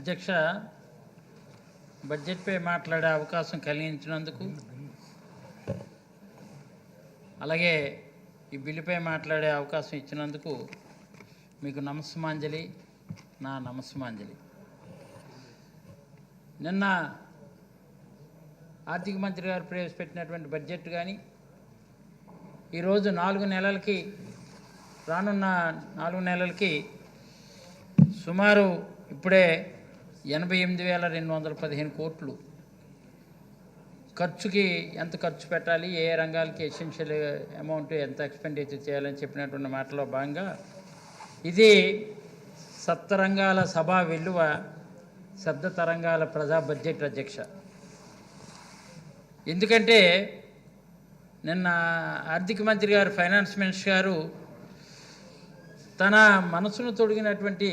అధ్యక్ష బడ్జెట్పై మాట్లాడే అవకాశం కలిగించినందుకు అలాగే ఈ బిల్లుపై మాట్లాడే అవకాశం ఇచ్చినందుకు మీకు నమస్సుమాంజలి నా నమస్సుమాంజలి. నిన్న ఆర్థిక మంత్రి గారు ప్రవేశపెట్టినటువంటి బడ్జెట్ కానీ ఈరోజు నాలుగు నెలలకి రానున్న నాలుగు నెలలకి సుమారు ఇప్పుడే ఎనభై ఎనిమిది వేల రెండు వందల పదిహేను కోట్లు. ఖర్చుకి ఎంత ఖర్చు పెట్టాలి ఏ రంగాలకి ఎసెన్షియల్ అమౌంట్ ఎంత ఎక్స్పెండిచర్ చేయాలని చెప్పినటువంటి మాటలో భాగంగా ఇది సప్తరంగాల సభా వెల్లువ శబ్ద తరంగాల ప్రజా బడ్జెట్ అధ్యక్ష. ఎందుకంటే నిన్న ఆర్థిక మంత్రి గారు ఫైనాన్స్ మినిస్టర్ గారు తన మనసును తొడిగినటువంటి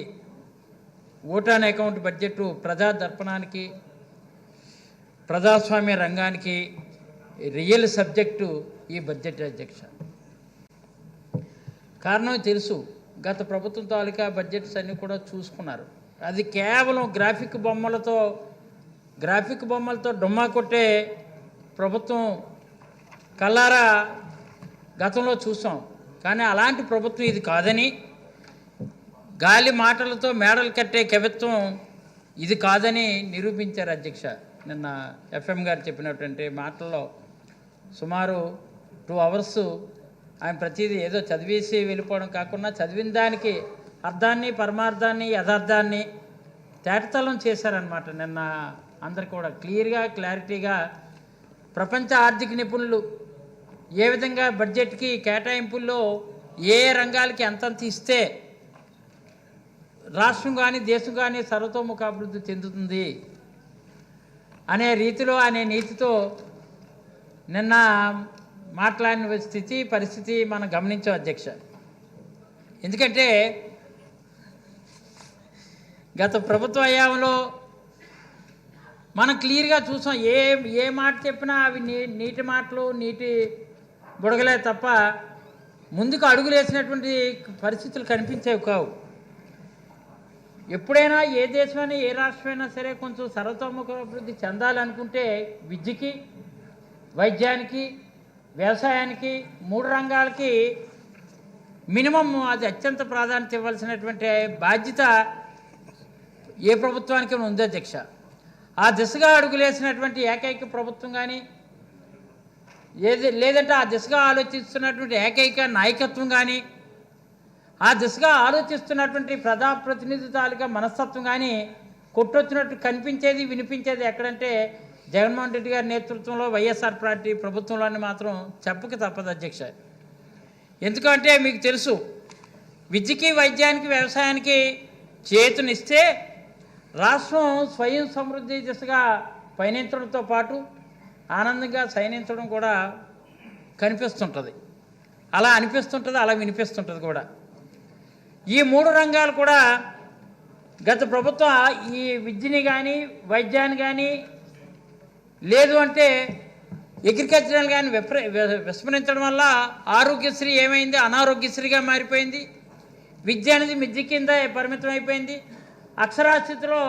ఓటాన్ అకౌంట్ బడ్జెట్ ప్రజా దర్పణానికి ప్రజాస్వామ్య రంగానికి రియల్ సబ్జెక్టు ఈ బడ్జెట్ అధ్యక్ష. కారణం తెలుసు. గత ప్రభుత్వం తాలూకా బడ్జెట్స్ అన్నీ కూడా చూసుకున్నారు. అది కేవలం గ్రాఫిక్ బొమ్మలతో గ్రాఫిక్ బొమ్మలతో డొమ్మా కొట్టే ప్రభుత్వం కల్లారా గతంలో చూసాం. కానీ అలాంటి ప్రభుత్వం ఇది కాదని గాలి మాటలతో మేడలు కట్టే కవిత్వం ఇది కాదని నిరూపించారు అధ్యక్ష. నిన్న ఎఫ్ఎం గారు చెప్పినటువంటి మాటల్లో సుమారు టూ అవర్స్ ఆయన ప్రతిదీ ఏదో చదివేసి వెళ్ళిపోవడం కాకుండా చదివిన దానికి అర్థాన్ని పరమార్థాన్ని యథార్థాన్ని తేటతలం చేశారనమాట నిన్న అందరు కూడా క్లియర్గా క్లారిటీగా ప్రపంచ ఆర్థిక నిపుణులు ఏ విధంగా బడ్జెట్కి కేటాయింపుల్లో ఏ రంగాలకి ఎంతంత ఇస్తే రాష్ట్రం కానీ దేశం కానీ సర్వతోముఖ అభివృద్ధి చెందుతుంది అనే రీతిలో అనే నీతితో నిన్న మాట్లాడిన స్థితి పరిస్థితి మనం గమనించాం అధ్యక్ష. ఎందుకంటే గత ప్రభుత్వ హయాంలో మనం క్లియర్గా చూసాం ఏ ఏ మాట చెప్పినా అవి నీ నీటి మాటలు నీటి బుడగలే తప్ప ముందుకు అడుగులేసినటువంటి పరిస్థితులు కనిపించేవి కావు. ఎప్పుడైనా ఏ దేశమైనా ఏ రాష్ట్రమైనా సరే కొంచెం సర్వతోముఖ అభివృద్ధి చెందాలనుకుంటే విద్యకి వైద్యానికి వ్యవసాయానికి మూడు రంగాలకి మినిమం అది అత్యంత ప్రాధాన్యత ఇవ్వాల్సినటువంటి బాధ్యత ఏ ప్రభుత్వానికి ఉంది అధ్యక్ష. ఆ దిశగా అడుగులేసినటువంటి ఏకైక ప్రభుత్వం కానీ ఏది లేదంటే ఆ దిశగా ఆలోచిస్తున్నటువంటి ఏకైక నాయకత్వం కానీ ఆ దిశగా ఆలోచిస్తున్నటువంటి ప్రజాప్రతినిధి తాలూకా మనస్తత్వం కానీ కొట్టొచ్చినట్టు కనిపించేది వినిపించేది ఎక్కడంటే జగన్మోహన్ రెడ్డి గారి నేతృత్వంలో వైఎస్ఆర్ పార్టీ ప్రభుత్వంలోని మాత్రం చెప్పక తప్పదు అధ్యక్ష. ఎందుకంటే మీకు తెలుసు విద్యకి వైద్యానికి వ్యవసాయానికి చేతునిస్తే రాష్ట్రం స్వయం సమృద్ధి దిశగా పయనించడంతో పాటు ఆనందంగా సైనించడం కూడా కనిపిస్తుంటుంది. అలా అనిపిస్తుంటుంది అలా వినిపిస్తుంటుంది కూడా. ఈ మూడు రంగాలు కూడా గత ప్రభుత్వం ఈ విద్యని కానీ వైద్యాన్ని కానీ లేదు అంటే అగ్రికల్చరల్ కానీ విప్ర విస్మరించడం వల్ల ఆరోగ్యశ్రీ ఏమైంది? అనారోగ్యశ్రీగా మారిపోయింది. విద్య అనేది మిద్య కింద పరిమితం అయిపోయింది అక్షరాస్యతలో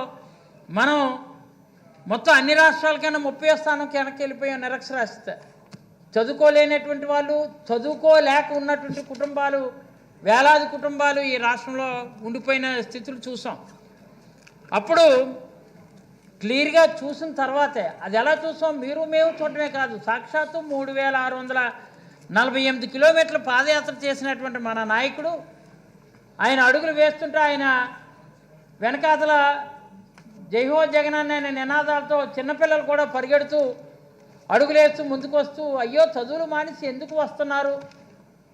మనం మొత్తం అన్ని రాష్ట్రాల కన్నా ముప్పై స్థానం వెనక్కి వెళ్ళిపోయాం నిరక్షరాస్యత. చదువుకోలేనటువంటి వాళ్ళు చదువుకోలేక ఉన్నటువంటి కుటుంబాలు వేలాది కుటుంబాలు ఈ రాష్ట్రంలో ఉండిపోయిన స్థితులు చూసాం. అప్పుడు క్లియర్గా చూసిన తర్వాతే అది ఎలా చూసాం? మీరు మేము చూడటమే కాదు సాక్షాత్తు మూడు వేల ఆరు వందల నలభై ఎనిమిది కిలోమీటర్ల పాదయాత్ర చేసినటువంటి మన నాయకుడు ఆయన అడుగులు వేస్తుంటే ఆయన వెనకాతల జైహో జగన్ అనే నినాదాలతో చిన్నపిల్లలు కూడా పరిగెడుతూ అడుగులేస్తూ ముందుకు వస్తూ అయ్యో చదువులు మానేసి ఎందుకు వస్తున్నారు?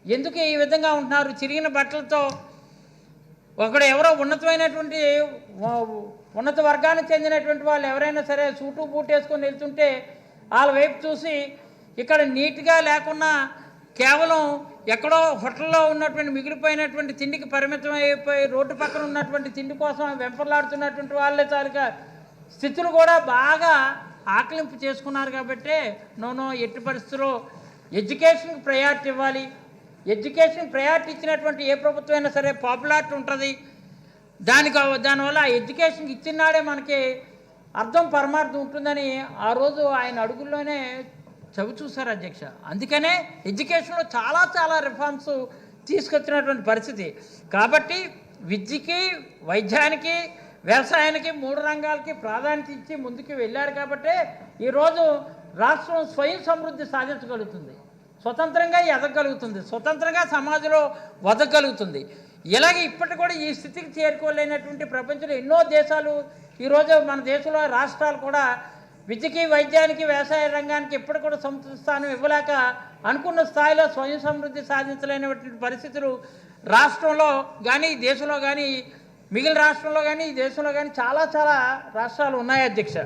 ఎందుకు ఈ విధంగా ఉంటున్నారు? చిరిగిన బట్టలతో ఒకడు ఎవరో ఉన్నతమైనటువంటి ఉన్నత వర్గానికి చెందినటువంటి వాళ్ళు ఎవరైనా సరే సూటు బూట్ వేసుకొని వెళ్తుంటే వాళ్ళ వైపు చూసి ఇక్కడ నీట్గా లేకున్నా కేవలం ఎక్కడో హోటల్లో ఉన్నటువంటి మిగిలిపోయినటువంటి తిండికి పరిమితం అయిపోయి రోడ్డు పక్కన ఉన్నటువంటి తిండి కోసం వెంపర్లాడుతున్నటువంటి వాళ్ళే తాలూకా స్థితులు కూడా బాగా ఆకలింపు చేసుకున్నారు కాబట్టి నోనో ఎట్టి పరిస్థితుల్లో ఎడ్యుకేషన్కి ప్రయారిటీ ఇవ్వాలి. ఎడ్యుకేషన్ ప్రయారిటీ ఇచ్చినటువంటి ఏ ప్రభుత్వం అయినా సరే పాపులారిటీ ఉంటుంది. దానికి దానివల్ల ఆ ఎడ్యుకేషన్ ఇచ్చినాడే మనకి అర్థం పరమార్థం ఉంటుందని ఆ రోజు ఆయన అడుగుల్లోనే చవి చూశారు అధ్యక్ష. అందుకనే ఎడ్యుకేషన్లో చాలా చాలా రిఫార్మ్స్ తీసుకొచ్చినటువంటి పరిస్థితి. కాబట్టి విద్యకి వైద్యానికి వ్యవసాయానికి మూడు రంగాలకి ప్రాధాన్యత ఇచ్చి ముందుకు వెళ్ళారు కాబట్టి ఈరోజు రాష్ట్రం స్వయం సమృద్ధి సాధించగలుగుతుంది. స్వతంత్రంగా ఎదగలుగుతుంది. స్వతంత్రంగా సమాజంలో వదగలుగుతుంది. ఇలాగే ఇప్పటికి కూడా ఈ స్థితికి చేరుకోలేనటువంటి ప్రపంచంలో ఎన్నో దేశాలు ఈరోజు మన దేశంలో రాష్ట్రాలు కూడా విద్యకి వైద్యానికి వ్యవసాయ రంగానికి ఎప్పుడు కూడా సముచిత స్థానం ఇవ్వలేక అనుకున్న స్థాయిలో స్వయం సమృద్ధి సాధించలేనటువంటి పరిస్థితులు రాష్ట్రంలో కానీ ఈ దేశంలో కానీ మిగిలిన రాష్ట్రంలో కానీ ఈ దేశంలో కానీ చాలా చాలా రాష్ట్రాలు ఉన్నాయి అధ్యక్ష.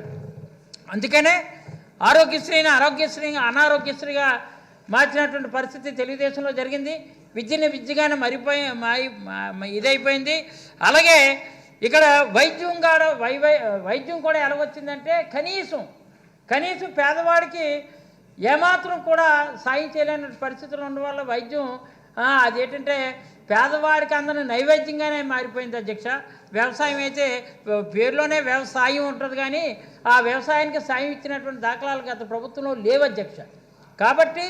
అందుకనే ఆరోగ్యశ్రీని ఆరోగ్యశ్రీ అనారోగ్యశ్రీగా మార్చినటువంటి పరిస్థితి తెలుగుదేశంలో జరిగింది. విద్యని విద్యగానే మరిపోయి ఇదైపోయింది. అలాగే ఇక్కడ వైద్యం కాడ వై వైద్యం కూడా ఎలా వచ్చిందంటే కనీసం కనీసం పేదవాడికి ఏమాత్రం కూడా సాయం చేయలేని పరిస్థితులు ఉండడం వల్ల వైద్యం అది అదేంటంటే పేదవాడికి అందరిని నైవేద్యంగానే మారిపోయింది అధ్యక్ష. వ్యవసాయం అయితే పేరులోనే వ్యవసాయం ఉంటుంది కానీ ఆ వ్యవసాయానికి సాయం ఇచ్చినటువంటి దాఖలాలు గత ప్రభుత్వంలో లేవు అధ్యక్ష. కాబట్టి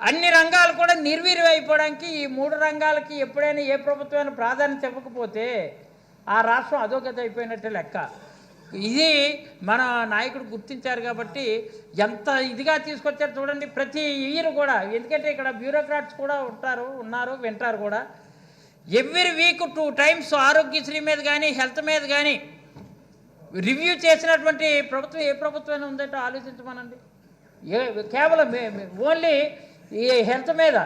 అన్ని రంగాలు కూడా నిర్వీర్యం అయిపోవడానికి ఈ మూడు రంగాలకి ఎప్పుడైనా ఏ ప్రభుత్వమైనా ప్రాధాన్యత ఇవ్వకపోతే ఆ రాష్ట్రం అధోగతి అయిపోయినట్టే లెక్క. ఇది మన నాయకుడు గుర్తించారు కాబట్టి ఎంత ఇదిగా తీసుకొచ్చారు చూడండి ప్రతి ఇయర్ కూడా. ఎందుకంటే ఇక్కడ బ్యూరోక్రాట్స్ కూడా ఉంటారు ఉన్నారు వింటారు కూడా. Every week two times Aarogyasri మీద కానీ హెల్త్ మీద కానీ రివ్యూ చేసినటువంటి ప్రభుత్వం ఏ ప్రభుత్వం ఉందంటే ఆలోచించమనండి. ఏ కేవలం ఓన్లీ ఈ హెల్త్ మీద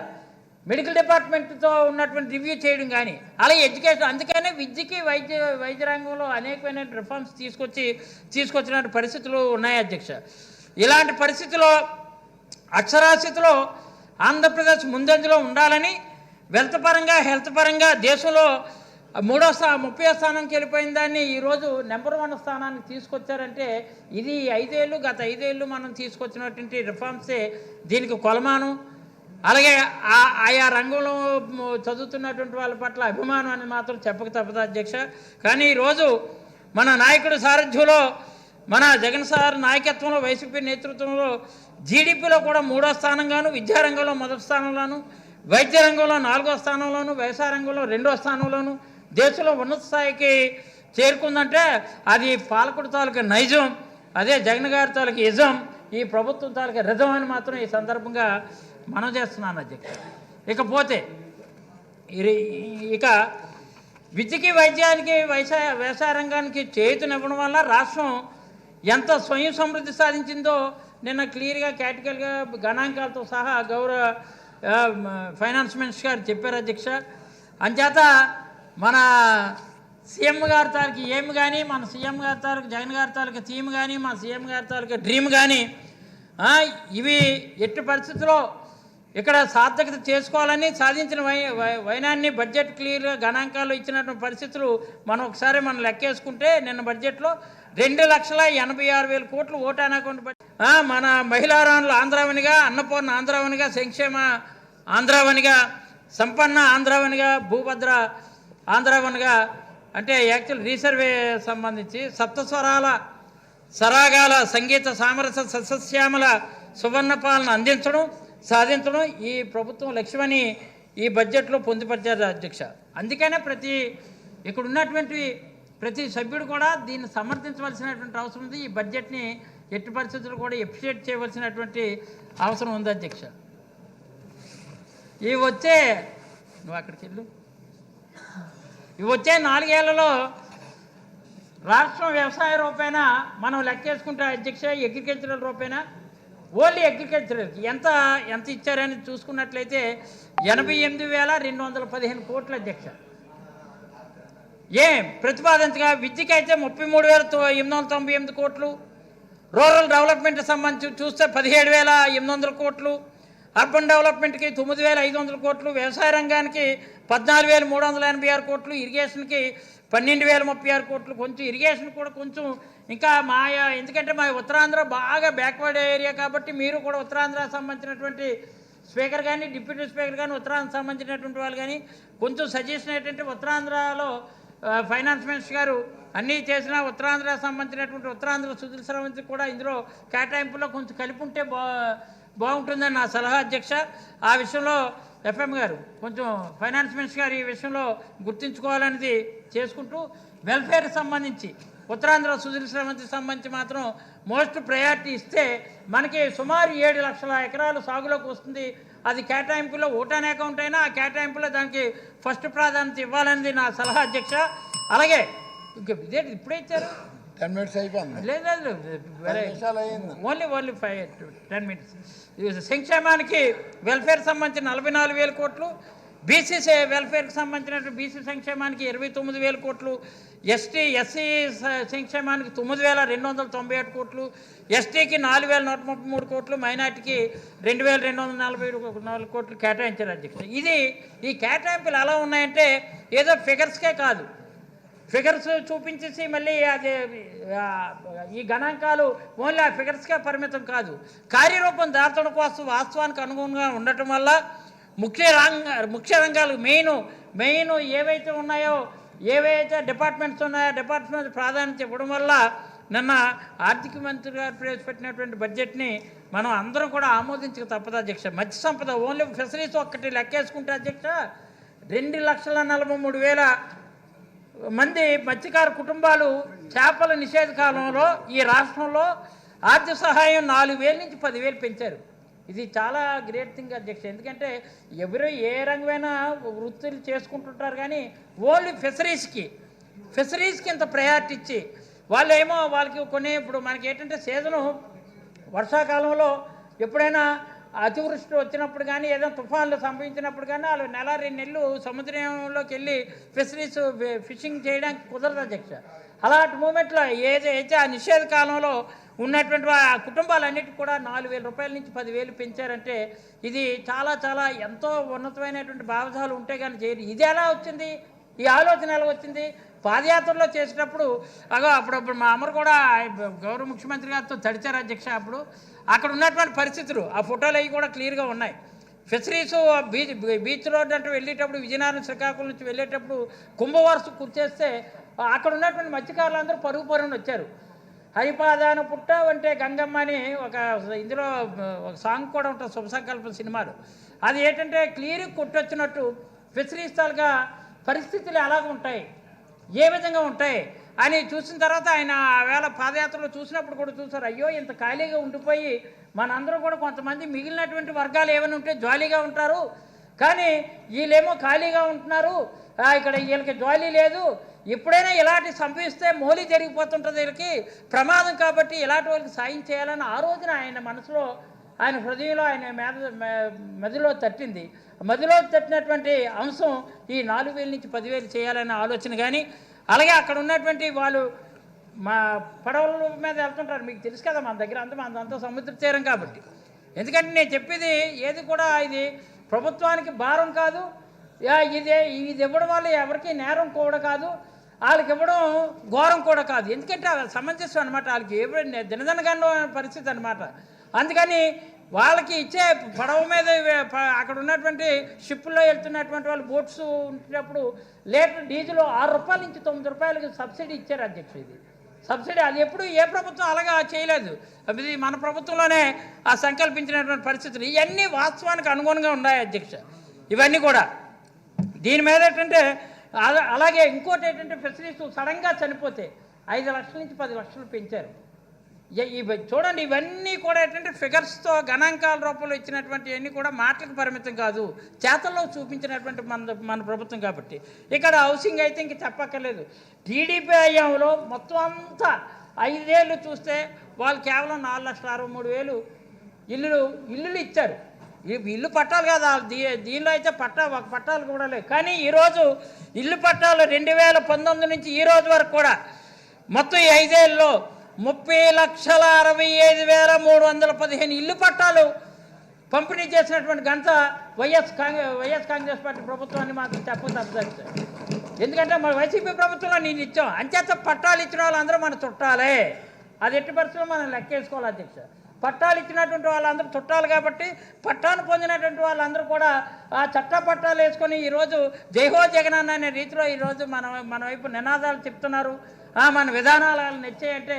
మెడికల్ డిపార్ట్మెంట్తో ఉన్నటువంటి రివ్యూ చేయడం కానీ అలాగే ఎడ్యుకేషన్ అందుకనే విద్యకి వైద్య వైద్య రంగంలో అనేకమైన రిఫార్మ్స్ తీసుకొచ్చి తీసుకొచ్చిన పరిస్థితులు ఉన్నాయి అధ్యక్ష. ఇలాంటి పరిస్థితిలో అక్షరాస్యతలో ఆంధ్రప్రదేశ్ ముందంజలో ఉండాలని వెల్త్ పరంగా హెల్త్ పరంగా దేశంలో మూడో స్థా ముప్పై స్థానంకి వెళ్ళిపోయిన దాన్ని ఈరోజు నెంబర్ వన్ స్థానానికి తీసుకొచ్చారంటే ఇది ఐదేళ్ళు గత ఐదేళ్ళు మనం తీసుకొచ్చినటువంటి రిఫార్మ్సే దీనికి కొలమానం. అలాగే ఆ- ఆయా రంగంలో చదువుతున్నటువంటి వాళ్ళ పట్ల అభిమానం అని మాత్రం చెప్పక తప్పదు అధ్యక్ష. కానీ ఈరోజు మన నాయకుడు సారథ్యంలో మన జగన్ సార్ నాయకత్వంలో వైసీపీ నేతృత్వంలో జీడిపిలో కూడా మూడో స్థానంగాను విద్యారంగంలో మొదటి స్థానంలోను వైద్య రంగంలో నాలుగో స్థానంలోను వ్యవసాయ రంగంలో రెండో స్థానంలోను దేశంలో ఉన్నత స్థాయికి చేరుకుందంటే అది పాలకుడు తాలూకా నైజం అదే జగన్ గారి తాలూకా ఇజం ఈ ప్రభుత్వం తాలూకా రిజం అని మాత్రం ఈ సందర్భంగా మనం చేస్తున్నాను అధ్యక్ష. ఇకపోతే ఇక విద్యకి వైద్యానికి వ్యవసాయ వ్యవసాయ రంగానికి చేతునివ్వడం వల్ల రాష్ట్రం ఎంత స్వయం సమృద్ధి సాధించిందో నిన్న క్లియర్గా క్యాటికల్గా గణాంకాలతో సహా గౌరవ ఫైనాన్స్ మినిస్టర్ గారు చెప్పారు అధ్యక్ష. అంచేత మన సీఎం గారి తాలూకు ఏం కానీ మన సీఎం గారి తాలూకు జగన్ గారి తాలూకు థీమ్ కానీ మన సీఎం గారి తాలూకు డ్రీమ్ కానీ ఇవి ఎట్టి పరిస్థితుల్లో ఇక్కడ సార్థకత చేసుకోవాలని సాధించిన వై వై- వైనాన్ని బడ్జెట్ క్లియర్గా గణాంకాలు ఇచ్చినటువంటి పరిస్థితులు మనం ఒకసారి మనం లెక్కేసుకుంటే నిన్న బడ్జెట్లో రెండు లక్షల ఎనభై ఆరు వేల కోట్లు ఓటాన్ అకౌంట్ బడ్జెట్. మన మహిళారాణులు ఆంధ్రావనిగా అన్నపూర్ణ ఆంధ్రావనిగా సంక్షేమ ఆంధ్రావనిగా సంపన్న ఆంధ్రావనిగా భూభద్ర ఆంధ్రావన్గా అంటే యాక్చువల్ రీసర్వే సంబంధించి సప్తస్వరాల సరాగాల సంగీత సామరస్య సస్యశ్యామల సువర్ణ పాలన అందించడం సాధించడం ఈ ప్రభుత్వం లక్ష్యమని ఈ బడ్జెట్లో పొందుపరిచారు అధ్యక్ష. అందుకనే ప్రతి ఇక్కడ ఉన్నటువంటి ప్రతి సభ్యుడు కూడా దీన్ని సమర్థించవలసినటువంటి అవసరం ఉంది. ఈ బడ్జెట్ని ఎట్టి పరిస్థితులు కూడా ఎప్రిషియేట్ చేయవలసినటువంటి అవసరం ఉంది అధ్యక్ష. ఇవి వచ్చే నువ్వు అక్కడికి వెళ్ళు. వచ్చే నాలుగేళ్ళలో రాష్ట్రం వ్యవసాయ రూపేణ మనం లెక్కేసుకుంటే అధ్యక్ష అగ్రికల్చరల్ రూపేణ ఓన్లీ అగ్రికల్చరల్. ఎంత ఎంత ఇచ్చారని చూసుకున్నట్లయితే ఎనభై ఎనిమిది వేల రెండు వందల పదిహేను కోట్ల అధ్యక్ష. ఏ? ప్రతిపాదించగా విద్యకైతే ముప్పై మూడు వేల ఎనిమిది వందల తొంభై ఎనిమిది కోట్లు. రూరల్ డెవలప్మెంట్ సంబంధించి చూస్తే పదిహేడు వేల ఎనిమిది వందల కోట్లు. అర్బన్ డెవలప్మెంట్కి తొమ్మిది వేల ఐదు వందల కోట్లు వ్యవసాయ రంగానికి పద్నాలుగు వేల మూడు వందల ఎనభై ఆరు కోట్లు ఇరిగేషన్కి పన్నెండు వేల ముప్పై ఆరు కోట్లు. కొంచెం ఇరిగేషన్ కూడా కొంచెం ఇంకా మా ఎందుకంటే మా ఉత్తరాంధ్ర బాగా బ్యాక్వర్డ్ ఏరియా కాబట్టి మీరు కూడా ఉత్తరాంధ్ర సంబంధించినటువంటి స్పీకర్ కానీ డిప్యూటీ స్పీకర్ కానీ ఉత్తరాంధ్ర సంబంధించినటువంటి వాళ్ళు కానీ కొంచెం సజెషన్ ఏంటంటే ఉత్తరాంధ్రలో ఫైనాన్స్ మినిస్టర్ గారు అన్నీ చేసిన ఉత్తరాంధ్ర సంబంధించినటువంటి ఉత్తరాంధ్ర సుధీర్ శ్రవంతి కూడా ఇందులో కేటాయింపులో కొంచెం కలిపి ఉంటే బా బాగుంటుందని నా సలహా అధ్యక్ష. ఆ విషయంలో ఎఫ్ఎం గారు కొంచెం ఫైనాన్స్ మినిస్టర్ గారు ఈ విషయంలో గుర్తుంచుకోవాలనేది చేసుకుంటూ వెల్ఫేర్ సంబంధించి ఉత్తరాంధ్ర సుధీర్ శ్రమంతి సంబంధించి మాత్రం మోస్ట్ ప్రయారిటీ ఇస్తే మనకి సుమారు ఏడు లక్షల ఎకరాలు సాగులోకి వస్తుంది. అది కేటాయింపులో ఓటాన్ అకౌంట్ అయినా ఆ కేటాయింపులో దానికి ఫస్ట్ ప్రాధాన్యత ఇవ్వాలనేది నా సలహా అధ్యక్ష. అలాగే ఇంక ఇదేంటి ఇప్పుడే ఇచ్చారు? టెన్ మినిట్స్ అయిపోయింది. లేదు only only five ten minutes. సంక్షేమానికి వెల్ఫేర్ సంబంధించిన నలభై నాలుగు వేల కోట్లు బీసీ వెల్ఫేర్కి సంబంధించిన బీసీ సంక్షేమానికి ఇరవై తొమ్మిది వేల కోట్లు ఎస్టీ ఎస్సీ సంక్షేమానికి తొమ్మిది వేల రెండు వందల తొంభై ఏడు కోట్లు ఎస్టీకి నాలుగు వేల నూట ముప్పై మూడు కోట్లు మైనార్టీకి రెండు వేల రెండు వందల నలభై ఏడు నాలుగు కోట్లు కేటాయించారు అధ్యక్ష. ఇది ఈ కేటాయింపులు ఎలా ఉన్నాయంటే ఏదో ఫిగర్స్కే కాదు. ఫిగర్స్ చూపించేసి మళ్ళీ అది ఈ గణాంకాలు ఓన్లీ ఆ ఫిగర్స్కే పరిమితం కాదు. కార్యరూపం దాల్చడం కోసం వాస్తవానికి అనుగుణంగా ఉండటం వల్ల ముఖ్య రంగ ముఖ్య రంగాలు మెయిన్ మెయిన్ ఏవైతే ఉన్నాయో ఏవైతే డిపార్ట్మెంట్స్ ఉన్నాయో డిపార్ట్మెంట్ ప్రాధాన్యత ఇవ్వడం వల్ల నిన్న ఆర్థిక మంత్రి గారు ప్రవేశపెట్టినటువంటి బడ్జెట్ని మనం అందరం కూడా ఆమోదించక తప్పదు అధ్యక్ష. మత్స్య సంపద ఓన్లీ ఫెసిలిటీస్ ఒక్కటి లెక్కేసుకుంటే అధ్యక్ష రెండు లక్షల నలభై మూడు వేల మంది మత్స్యకార కుటుంబాలు చేపల నిషేధ కాలంలో ఈ రాష్ట్రంలో ఆర్థిక సహాయం నాలుగు వేల నుంచి పదివేలు పెంచారు. ఇది చాలా గ్రేట్ థింగ్ అధ్యక్ష. ఎందుకంటే ఎవరు ఏ రంగమైన వృత్తులు చేసుకుంటుంటారు కానీ ఓన్లీ ఫిషరీస్కి ఫిషరీస్కి ఇంత ప్రయారిటీ ఇచ్చి వాళ్ళు ఏమో వాళ్ళకి కొన్ని ఇప్పుడు మనకి ఏంటంటే సీజను వర్షాకాలంలో ఎప్పుడైనా అతివృష్టి వచ్చినప్పుడు కానీ ఏదైనా తుఫాన్లు సంభవించినప్పుడు కానీ వాళ్ళు నెల రెండు నెలలు సముద్రంలోకి వెళ్ళి ఫిషరీస్ ఫిషింగ్ చేయడానికి కుదరదు అధ్యక్ష. అలాంటి మూమెంట్లో ఏదైతే ఆ నిషేధ కాలంలో ఉన్నటువంటి ఆ కుటుంబాలన్నిటికీ కూడా నాలుగు వేల రూపాయల నుంచి పదివేలు పెంచారంటే ఇది చాలా చాలా ఎంతో ఉన్నతమైనటువంటి భావజాలు ఉంటే కానీ చేయరు. ఇది ఎలా వచ్చింది? ఈ ఆలోచన ఎలా వచ్చింది? పాదయాత్రలో చేసేటప్పుడు అగో అప్పుడప్పుడు మా అమ్మరు కూడా గౌరవ ముఖ్యమంత్రి గారితో తడిచారు అధ్యక్ష అప్పుడు. అక్కడ ఉన్నటువంటి పరిస్థితులు ఆ ఫోటోలు అవి కూడా క్లియర్గా ఉన్నాయి. ఫిషరీస్ బీచ్ బీచ్ రోడ్ అంటే వెళ్ళేటప్పుడు విజయనగరం శ్రీకాకుళం నుంచి వెళ్ళేటప్పుడు కుంభవారసు కూర్చేస్తే అక్కడ ఉన్నటువంటి మత్స్యకారులందరూ పరుగు పరుగున వచ్చారు. హరిపాదాను పుట్ట అంటే గంగమ్మ అని ఒక ఇందులో ఒక సాంగ్ కూడా ఉంటుంది శుభ సంకల్పం సినిమాలు. అది ఏంటంటే క్లియర్ కొట్టొచ్చినట్టు ఫిషరీస్ తాలుగా పరిస్థితులు ఎలాగ ఉంటాయి? ఏ విధంగా ఉంటాయి? అని చూసిన తర్వాత ఆయన ఆ వేళ పాదయాత్రలో చూసినప్పుడు కూడా చూసారు అయ్యో ఇంత ఖాళీగా ఉండిపోయి మనందరూ కూడా కొంతమంది మిగిలినటువంటి వర్గాలు ఏమైనా ఉంటే జాలీగా ఉంటారు. కానీ వీళ్ళేమో ఖాళీగా ఉంటున్నారు. ఇక్కడ వీళ్ళకి జాలీ లేదు. ఎప్పుడైనా ఇలాంటి సంభవిస్తే మోలీ జరిగిపోతుంటుంది వీళ్ళకి. ప్రమాదం కాబట్టి ఇలాంటి వాళ్ళకి సాయం చేయాలని ఆ రోజున ఆయన మనసులో ఆయన హృదయంలో ఆయన మేధ మెదడులో తట్టింది. మదిలో తట్టినటువంటి అంశం ఈ నాలుగు వేల నుంచి పదివేలు చేయాలనే ఆలోచన కానీ అలాగే అక్కడ ఉన్నటువంటి వాళ్ళు మా పడవల మీద వెళ్తుంటారు. మీకు తెలుసు కదా మన దగ్గర అంతా మనదంతా సముద్ర తీరం కాబట్టి. ఎందుకంటే నేను చెప్పేది ఏది కూడా ఇది ప్రభుత్వానికి భారం కాదు. యా, ఇదే ఇది ఇవ్వడం వల్ల ఎవరికి నేరం కూడా కాదు. వాళ్ళకి ఇవ్వడం ఘోరం కూడా కాదు. ఎందుకంటే అది సమంజసం అనమాట వాళ్ళకి ఎవరు దినదనగా పరిస్థితి అనమాట అందుకని వాళ్ళకి ఇచ్చే పడవ మీద అక్కడ ఉన్నటువంటి షిప్పుల్లో వెళ్తున్నటువంటి వాళ్ళు బోట్స్ ఉంటున్నప్పుడు లీటర్ డీజిల్ ఆరు రూపాయల నుంచి తొమ్మిది రూపాయలకి సబ్సిడీ ఇచ్చారు అధ్యక్ష ఇది. సబ్సిడీ అది ఎప్పుడు ఏ ప్రభుత్వం అలాగా చేయలేదు. ఇది మన ప్రభుత్వంలోనే ఆ సంకల్పించినటువంటి పరిస్థితులు. ఇవన్నీ వాస్తవానికి అనుగుణంగా ఉన్నాయి అధ్యక్ష. ఇవన్నీ కూడా. దీని మీద ఏంటంటే అలా- అలాగే ఇంకోటి ఏంటంటే ఫెసిలిటీస్ సడన్గా చనిపోతే ఐదు లక్షల నుంచి పది లక్షలు పెంచారు. ఇవి చూడండి ఇవన్నీ కూడా ఏంటంటే ఫిగర్స్తో గణాంకాల రూపంలో ఇచ్చినటువంటి అన్నీ కూడా మాటలకు పరిమితం కాదు. చేతల్లో చూపించినటువంటి మన మన ప్రభుత్వం కాబట్టి. ఇక్కడ హౌసింగ్ అయితే ఇంక చెప్పక్కర్లేదు. టీడీపీ అయ్యాంలో మొత్తం అంతా ఐదేళ్ళు చూస్తే వాళ్ళు కేవలం నాలుగు లక్షల అరవై మూడు వేలు ఇల్లులు ఇల్లులు ఇచ్చారు. ఇల్లు పట్టాలు కదా దీ దీనిలో అయితే పట్టా ఒక పట్టాలు కూడా లేవు. కానీ ఈరోజు ఇల్లు పట్టాలు రెండు వేల పంతొమ్మిది నుంచి ఈ రోజు వరకు కూడా మొత్తం ఈ ఐదేళ్ళలో ముప్పై లక్షల అరవై ఐదు వేల మూడు వందల పదిహేను ఇల్లు పట్టాలు పంపిణీ చేసినటువంటి ఘనత YS Congress YS Congress party ప్రభుత్వాన్ని మాత్రం చెప్ప తప్పదు ఎందుకంటే మన వైసీపీ ప్రభుత్వంలో నేను ఇచ్చాం. అంచేత పట్టాలు ఇచ్చిన వాళ్ళందరూ మన చుట్టాలే. అది ఎట్టి పరిస్థితుల్లో మనం లెక్కేసుకోవాలి అధ్యక్ష. పట్టాలు ఇచ్చినటువంటి వాళ్ళందరూ చుట్టాలు కాబట్టి పట్టాను పొందినటువంటి వాళ్ళందరూ కూడా ఆ చట్ట పట్టాలు వేసుకొని ఈరోజు జైహో జగనన్న అనే రీతిలో ఈరోజు మన మన వైపు నినాదాలు చెప్తున్నారు. మన విధానాలు నచ్చాయంటే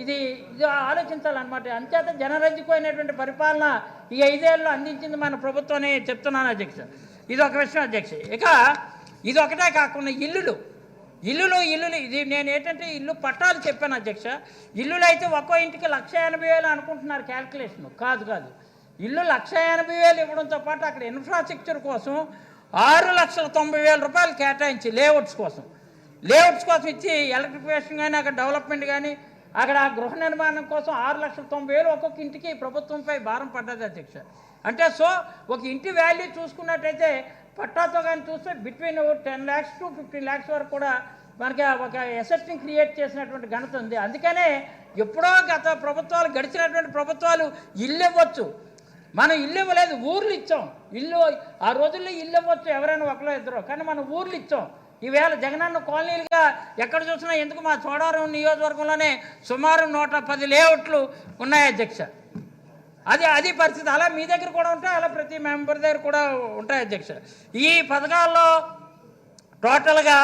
ఇది ఇది ఆలోచించాలన్నమాట. అంచేత జనరంజిపోయినటువంటి పరిపాలన ఈ ఐదేళ్ళు అందించింది మన ప్రభుత్వమే చెప్తున్నాను అధ్యక్ష. ఇది ఒక విషయం అధ్యక్ష. ఇక ఇది ఒకటే కాకుండా ఇల్లులు. ఇల్లులు ఇల్లులు ఇది నేను ఏంటంటే ఇల్లు పట్టాలు చెప్పాను అధ్యక్ష. ఇల్లులు అయితే ఒక్కో ఇంటికి లక్ష ఎనభై వేలు అనుకుంటున్నారు క్యాల్కులేషన్. కాదు కాదు. ఇల్లు లక్ష ఎనభై వేలు ఇవ్వడంతో పాటు అక్కడ ఇన్ఫ్రాస్ట్రక్చర్ కోసం ఆరు లక్షల తొంభై వేల రూపాయలు కేటాయించి లేఅవుట్స్ కోసం. లేఅవుట్స్ కోసం ఇచ్చి ఎలక్ట్రిఫికేషన్ కానీ అక్కడ డెవలప్మెంట్ కానీ అక్కడ ఆ గృహ నిర్మాణం కోసం ఆరు లక్షల తొంభై వేలు ఒక్కొక్క ఇంటికి ప్రభుత్వంపై భారం పడ్డది అధ్యక్ష. అంటే సో ఒక ఇంటి వాల్యూ చూసుకున్నట్టయితే పట్టాతో కానీ చూస్తే between ten lakhs to fifteen lakhs వరకు కూడా మనకి ఒక ఎసెట్ని క్రియేట్ చేసినటువంటి ఘనత ఉంది. అందుకనే ఎప్పుడో గత ప్రభుత్వాలు గడిచినటువంటి ప్రభుత్వాలు ఇల్లు ఇవ్వచ్చు. మనం ఇల్లు ఇవ్వలేదు ఊర్లు ఇచ్చాం. ఇల్లు ఆ రోజుల్లో ఇల్లు ఇవ్వచ్చు ఎవరైనా ఒకరో ఇద్దరు. కానీ మనం ఊర్లు ఇచ్చాం. ఈవేళ జగనన్న కాలనీలుగా ఎక్కడ చూసినా ఎందుకు మా చోడవరం నియోజకవర్గంలోనే సుమారు నూట పది లేఅవుట్లు ఉన్నాయి అధ్యక్ష. అది అది పరిస్థితి. అలా మీ దగ్గర కూడా ఉంటాయి అలా ప్రతి మెంబర్ దగ్గర కూడా ఉంటాయి అధ్యక్ష. ఈ పథకాల్లో టోటల్గా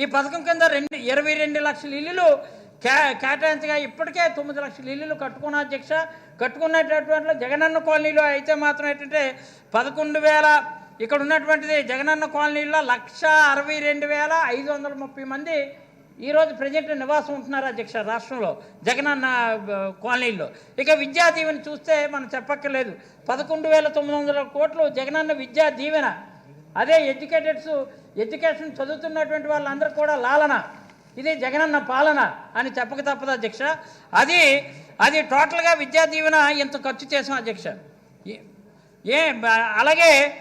ఈ పథకం కింద రెండు ఇరవై రెండు లక్షల ఇల్లులు కే కేటాయించగా ఇప్పటికే తొమ్మిది లక్షల ఇల్లులు కట్టుకున్న అధ్యక్ష. కట్టుకున్నటువంటి జగనన్న కాలనీలో అయితే మాత్రం ఏంటంటే పదకొండు వేల ఇక్కడ ఉన్నటువంటిది జగనన్న కాలనీలో లక్ష అరవై రెండు వేల ఐదు వందల ముప్పై మంది ఈరోజు ప్రజెంట్ నివాసం ఉంటున్నారు అధ్యక్ష రాష్ట్రంలో జగనన్న ఆ, కాలనీలో. ఇక విద్యా దీవెన చూస్తే మనం చెప్పక్కర్లేదు. పదకొండు వేల తొమ్మిది వందల కోట్లు జగనన్న విద్యా దీవెన. అదే ఎడ్యుకేటెడ్స్ ఎడ్యుకేషన్ చదువుతున్నటువంటి వాళ్ళందరూ కూడా లాలన. ఇది జగనన్న పాలన అని చెప్పక తప్పదు అధ్యక్ష. అది అది టోటల్గా విద్యా దీవెన ఇంత ఖర్చు చేసాం అధ్యక్ష? ఏ- అలాగే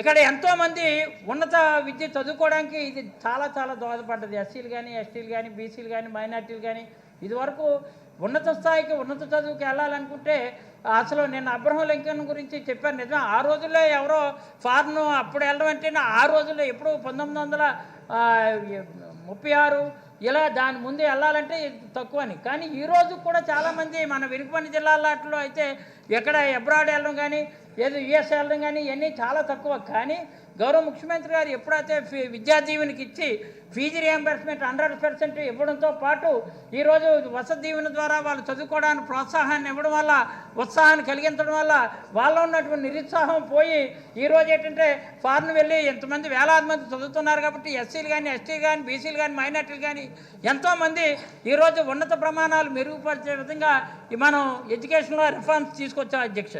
ఇక్కడ ఎంతోమంది ఉన్నత విద్య చదువుకోవడానికి ఇది చాలా చాలా దోహదపడ్డది. ఎస్సీలు కానీ ఎస్టీలు కానీ బీసీలు కానీ మైనార్టీలు కానీ ఇదివరకు ఉన్నత స్థాయికి ఉన్నత చదువుకి వెళ్ళాలనుకుంటే అసలు నేను అబ్రహం లింకన్ గురించి చెప్పాను నిజం ఆ రోజుల్లో ఎవరో ఫారెన్ అప్పుడు వెళ్ళడం అంటే ఆ రోజుల్లో ఎప్పుడు పంతొమ్మిది వందల ముప్పై ఆరు ఇలా దాని ముందు వెళ్ళాలంటే తక్కువ తక్కువని. కానీ ఈ రోజు కూడా చాలామంది మన వినుపని జిల్లాలో అయితే ఎక్కడ అబ్రాడ్ వెళ్ళడం కానీ ఏదో యుఎస్ వెళ్ళడం కానీ ఇవన్నీ చాలా తక్కువ. కానీ గౌరవ ముఖ్యమంత్రి గారు ఎప్పుడైతే ఫీ విద్యా దీవెనకి ఇచ్చి ఫీజు రియంబర్స్మెంట్ హండ్రెడ్ పర్సెంట్ ఇవ్వడంతో పాటు ఈరోజు వసతి దీవెన ద్వారా వాళ్ళు చదువుకోవడానికి ప్రోత్సాహాన్ని ఇవ్వడం వల్ల ఉత్సాహాన్ని కలిగించడం వల్ల వాళ్ళు ఉన్నటువంటి నిరుత్సాహం పోయి ఈరోజు ఏంటంటే ఫారెన్ వెళ్ళి ఎంతమంది వేలాది మంది చదువుతున్నారు కాబట్టి ఎస్సీలు కానీ ఎస్టీలు కానీ బీసీలు కానీ మైనార్టీలు కానీ ఎంతోమంది ఈరోజు ఉన్నత ప్రమాణాలు మెరుగుపరిచే విధంగా మనం ఎడ్యుకేషన్లో రిఫార్మ్స్ తీసుకొచ్చాం అధ్యక్ష.